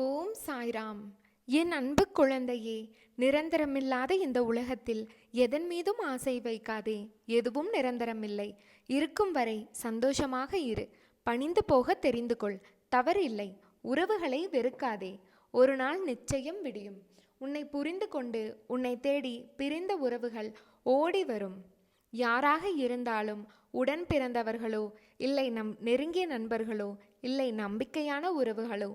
ஓம் சாய்ராம். என் அன்பு குழந்தையே நிரந்தரமில்லாத இந்த உலகத்தில் எதன் மீதும் ஆசை வைக்காதே எதுவும் நிரந்தரமில்லை. இருக்கும் வரை சந்தோஷமாக இரு. பணிந்து போக தெரிந்து கொள். தவறில்லை உறவுகளை வெறுக்காதே. ஒரு நாள் நிச்சயம் விடியும். உன்னை புரிந்து கொண்டு உன்னை தேடி பிரிந்த உறவுகள் ஓடி வரும். யாராக இருந்தாலும் உடன் பிறந்தவர்களோ இல்லை நம் நெருங்கிய நண்பர்களோ இல்லை நம்பிக்கையான உறவுகளோ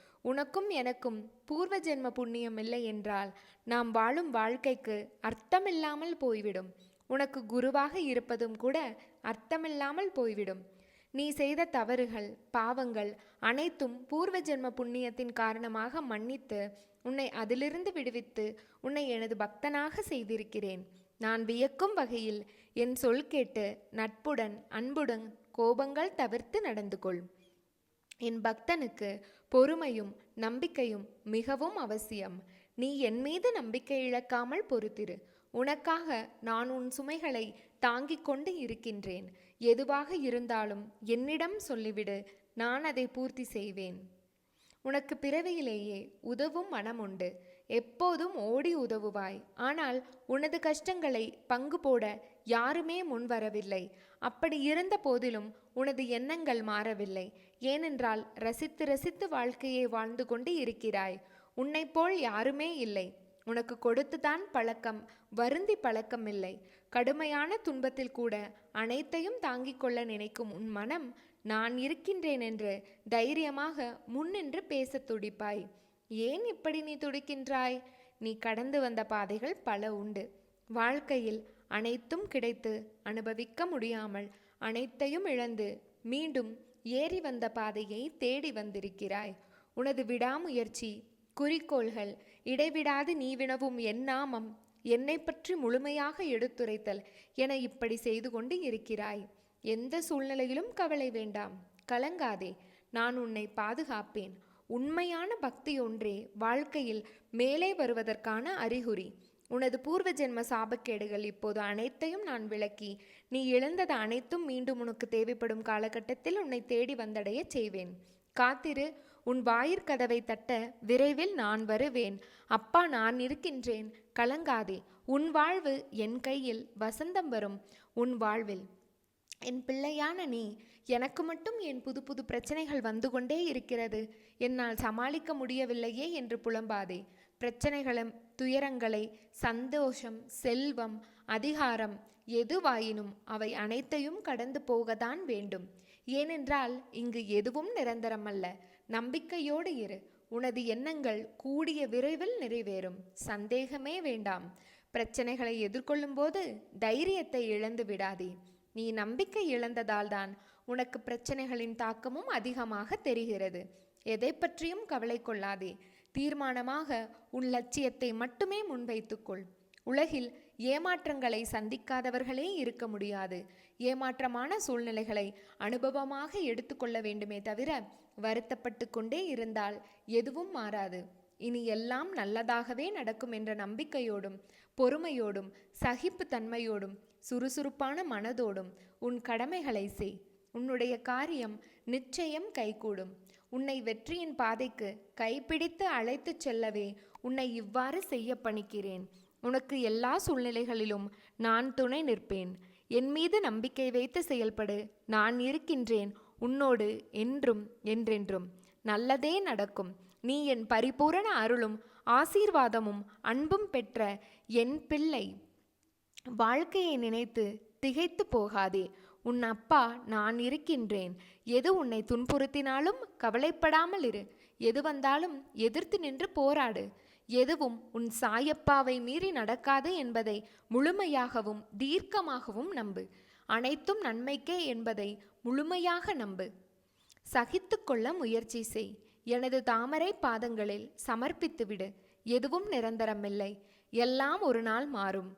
உனக்கும் எனக்கும் பூர்வ ஜென்ம புண்ணியம் இல்லை என்றால் நாம் வாழும் வாழ்க்கைக்கு அர்த்தமில்லாமல் போய்விடும். உனக்கு குருவாக இருப்பதும் கூட அர்த்தமில்லாமல் போய்விடும். நீ செய்த தவறுகள் பாவங்கள் அனைத்தும் பூர்வ ஜென்ம புண்ணியத்தின் காரணமாக மன்னித்து உன்னை அதிலிருந்து விடுவித்து உன்னை எனது பக்தனாக செய்திருக்கிறேன். நான் வியக்கும் வகையில் என் சொல் கேட்டு நட்புடன் அன்புடன் கோபங்கள் தவிர்த்து நடந்து கொள் என் பக்தனுக்கு பொறுமையும் நம்பிக்கையும் மிகவும் அவசியம். நீ என் மீது நம்பிக்கை இழக்காமல் பொறுத்திரு. உனக்காக நான் உன் சுமைகளை தாங்கிக் கொண்டு இருக்கின்றேன். எதுவாக இருந்தாலும் என்னிடம் சொல்லிவிடு. நான் அதை பூர்த்தி செய்வேன். உனக்கு பிறவியிலேயே உதவும் மனம் உண்டு. எப்போதும் ஓடி உதவுவாய். ஆனால் உனது கஷ்டங்களை பங்கு போட யாருமே முன்வரவில்லை. அப்படி இருந்த போதிலும் உனது எண்ணங்கள் மாறவில்லை. ஏனென்றால் ரசித்து ரசித்து வாழ்க்கையை வாழ்ந்து கொண்டு இருக்கிறாய். உன்னை போல் யாருமே இல்லை. உனக்கு கொடுத்துதான் பழக்கம் வருந்தி பழக்கம் இல்லை. கடுமையான துன்பத்தில் கூட அனைத்தையும் தாங்கிக் கொள்ள நினைக்கும் உன் மனம் நான் இருக்கின்றேன் என்று தைரியமாக முன்னின்று பேசத் துடிப்பாய். ஏன் இப்படி நீ துடிக்கின்றாய்? நீ கடந்து வந்த பாதைகள் பல உண்டு. வாழ்க்கையில் அனைத்தும் கிடைத்து அனுபவிக்க முடியாமல் அனைத்தையும் இழந்து மீண்டும் ஏறி வந்த பாதையை தேடி வந்திருக்கிறாய். உனது விடாமுயற்சி குறிக்கோள்கள் இடைவிடாது நீ வினவும் என் நாமம் என்னை பற்றி முழுமையாக எடுத்துரைத்தல் என இப்படி செய்து கொண்டு இருக்கிறாய். எந்த சூழ்நிலையிலும் கவலை வேண்டாம். கலங்காதே. நான் உன்னை பாதுகாப்பேன். உண்மையான பக்தி ஒன்றே வாழ்க்கையில் மேலே வருவதற்கான அறிகுறி. உனது பூர்வ ஜென்ம சாபக்கேடுகள் இப்போது அனைத்தையும் நான் விளக்கி நீ இழந்தது அனைத்தும் மீண்டும் உனக்கு தேவைப்படும் காலகட்டத்தில் உன்னை தேடி வந்தடையச் செய்வேன். காத்திரு உன் வாயிற்கதவை தட்ட விரைவில் நான் வருவேன். அப்பா நான் இருக்கின்றேன். கலங்காதே. உன் வாழ்வு என் கையில் வசந்தம் வரும். உன் வாழ்வில் என் பிள்ளையான நீ எனக்கு மட்டும் என் புது புது பிரச்சனைகள் வந்து கொண்டே இருக்கிறது. என்னால் சமாளிக்க முடியவில்லையே என்று புலம்பாதே. பிரச்சனைகளும் துயரங்களை சந்தோஷம் செல்வம் அதிகாரம் எதுவாயினும் அவை அனைத்தையும் கடந்து போகத்தான் வேண்டும். ஏனென்றால் இங்கு எதுவும் நிரந்தரமல்ல. நம்பிக்கையோடு இரு. உனது எண்ணங்கள் கூடிய விரைவில் நிறைவேறும். சந்தேகமே வேண்டாம். பிரச்சனைகளை எதிர்கொள்ளும் போது தைரியத்தை இழந்து விடாதே. நீ நம்பிக்கை இழந்ததால்தான் உனக்கு பிரச்சனைகளின் தாக்கமும் அதிகமாக தெரிகிறது. எதை பற்றியும் கவலை கொள்ளாதே. தீர்மானமாக உன் லட்சியத்தை மட்டுமே முன்வைத்துக்கொள். உலகில் ஏமாற்றங்களை சந்திக்காதவர்களே இருக்க முடியாது. ஏமாற்றமான சூழ்நிலைகளை அனுபவமாக எடுத்துக்கொள்ள வேண்டுமே தவிர வருத்தப்பட்டு கொண்டே இருந்தால் எதுவும் மாறாது. இனி எல்லாம் நல்லதாகவே நடக்கும் என்ற நம்பிக்கையோடும் பொறுமையோடும் சகிப்பு தன்மையோடும் சுறுசுறுப்பான மனதோடும் உன் கடமைகளை செய். உன்னுடைய காரியம் நிச்சயம் கைகூடும். உன்னை வெற்றியின் பாதைக்கு கைப்பிடித்து அழைத்துச் செல்லவே உன்னை இவ்வாறு செய்ய பணிக்கிறேன். உனக்கு எல்லா சூழ்நிலைகளிலும் நான் துணை நிற்பேன். என் மீது நம்பிக்கை வைத்து செயல்படு. நான் இருக்கின்றேன். உன்னோடு என்றும் என்றென்றும். நல்லதே நடக்கும். நீ என் பரிபூரண அருளும் ஆசீர்வாதமும் அன்பும் பெற்ற என் பிள்ளை. வாழ்க்கையை நினைத்து திகைத்து போகாதே. உன் அப்பா நான் இருக்கின்றேன். எது உன்னை துன்புறுத்தினாலும் கவலைப்படாமல் இரு. எது வந்தாலும் எதிர்த்து நின்று போராடு. எதுவும் உன் சாயப்பாவை மீறி நடக்காது என்பதை முழுமையாகவும் தீர்க்கமாகவும் நம்பு. அனைத்தும் நன்மைக்கே என்பதை முழுமையாக நம்பு. சகித்து கொள்ள முயற்சி செய். எனது தாமரை பாதங்களில் சமர்ப்பித்துவிடு. எதுவும் நிரந்தரமில்லை. எல்லாம் ஒரு நாள் மாறும்.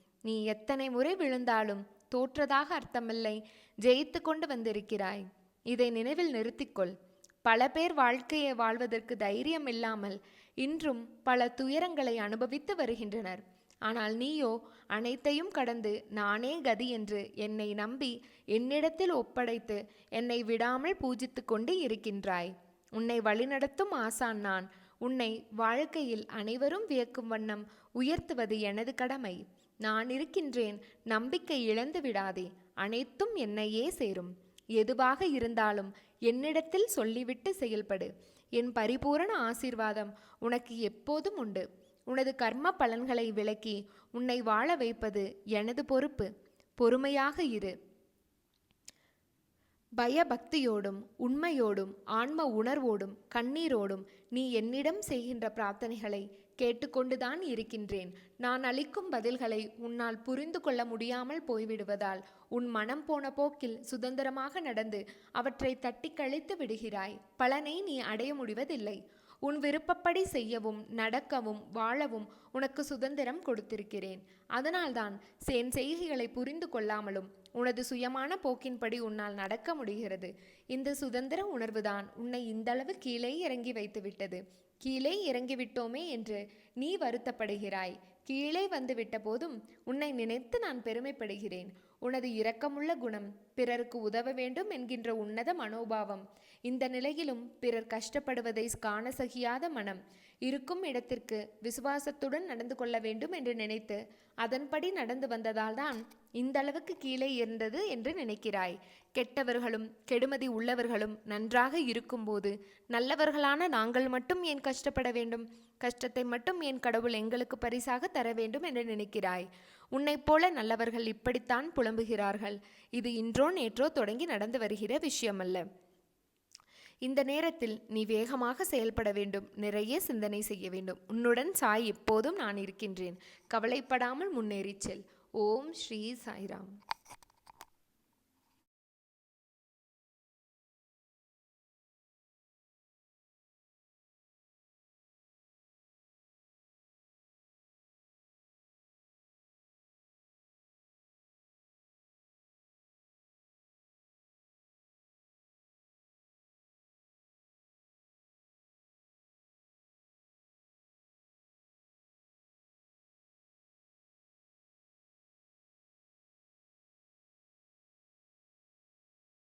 நீ எத்தனை முறை விழுந்தாலும் தோற்றதாக அர்த்தமில்லை. ஜெயித்து கொண்டு வந்திருக்கிறாய். இதை நினைவில் நிறுத்திக்கொள். பல பேர் வாழ்க்கையை வாழ்வதற்கு தைரியம் இல்லாமல் இன்றும் பல துயரங்களை அனுபவித்து வருகின்றனர். ஆனால் நீயோ அனைத்தையும் கடந்து நானே கதி என்று என்னை நம்பி என்னிடத்தில் ஒப்படைத்து என்னை விடாமல் பூஜித்து கொண்டு இருக்கின்றாய். உன்னை வழிநடத்தும் ஆசான் நான். உன்னை வாழ்க்கையில் அனைவரும் வியக்கும் வண்ணம் உயர்த்துவது எனது கடமை. நான் இருக்கின்றேன் நம்பிக்கை இழந்து விடாதே அனைத்தும் என்னையே சேரும். எதுவாக இருந்தாலும் என்னிடத்தில் சொல்லிவிட்டு செயல்படு. என் பரிபூரண ஆசீர்வாதம் உனக்கு எப்போதும் உண்டு. உனது கர்ம பலன்களை விளக்கி உன்னை வாழ வைப்பது எனது பொறுப்பு. பொறுமையாக இரு. பயபக்தியோடும் உண்மையோடும் ஆன்ம உணர்வோடும் கண்ணீரோடும் நீ என்னிடம் செய்கின்ற பிரார்த்தனைகளை கேட்டுக்கொண்டுதான் இருக்கின்றேன். நான் அளிக்கும் பதில்களை உன்னால் புரிந்து கொள்ள முடியாமல் போய்விடுவதால் உன் மனம் போன போக்கில் சுதந்திரமாக நடந்து அவற்றை தட்டி கழித்து விடுகிறாய். பலனை நீ அடைய முடிவதில்லை. உன் விருப்பப்படி செய்யவும் நடக்கவும் வாழவும் உனக்கு சுதந்திரம் கொடுத்திருக்கிறேன். அதனால்தான் சேன் செய்கைகளை புரிந்து கொள்ளாமலும் உனது சுயமான போக்கின்படி உன்னால் நடக்க முடிகிறது. இந்த சுதந்திர உணர்வுதான் உன்னை இந்தளவு கீழே இறங்கி வைத்துவிட்டது. கீழே இறங்கிவிட்டோமே என்று நீ வருத்தப்படுகிறாய். கீழே வந்து விட்ட போதும் உன்னை நினைத்து நான் பெருமைப்படுகிறேன். உனது இரக்கமுள்ள குணம் பிறருக்கு உதவ வேண்டும் என்கின்ற உன்னத மனோபாவம். இந்த நிலையிலும் பிறர் கஷ்டப்படுவதை காண சகியாத மனம் இருக்கும் இடத்திற்கு விசுவாசத்துடன் நடந்து கொள்ள வேண்டும் என்று நினைத்து அதன்படி நடந்து வந்ததால்தான் இந்த அளவுக்கு கீழே இருந்தது என்று நினைக்கிறாய். கெட்டவர்களும் கெடுமதி உள்ளவர்களும் நன்றாக இருக்கும்போது நல்லவர்களான நாங்கள் மட்டும் ஏன் கஷ்டப்பட வேண்டும்? கஷ்டத்தை மட்டும் ஏன் கடவுள் எங்களுக்கு பரிசாக தர வேண்டும் என்று நினைக்கிறாய். உன்னைப் போல நல்லவர்கள் இப்படித்தான் புலம்புகிறார்கள். இது இன்றோ நேற்றோ தொடங்கி நடந்து வருகிற விஷயமல்ல. இந்த நேரத்தில் நீ வேகமாக செயல்பட வேண்டும். நிறைய சிந்தனை செய்ய வேண்டும். உன்னுடன் சாய் எப்போதும் நான் இருக்கின்றேன். கவலைப்படாமல் முன்னேறிச் செல். ஓம் ஸ்ரீ சாய்ராம்.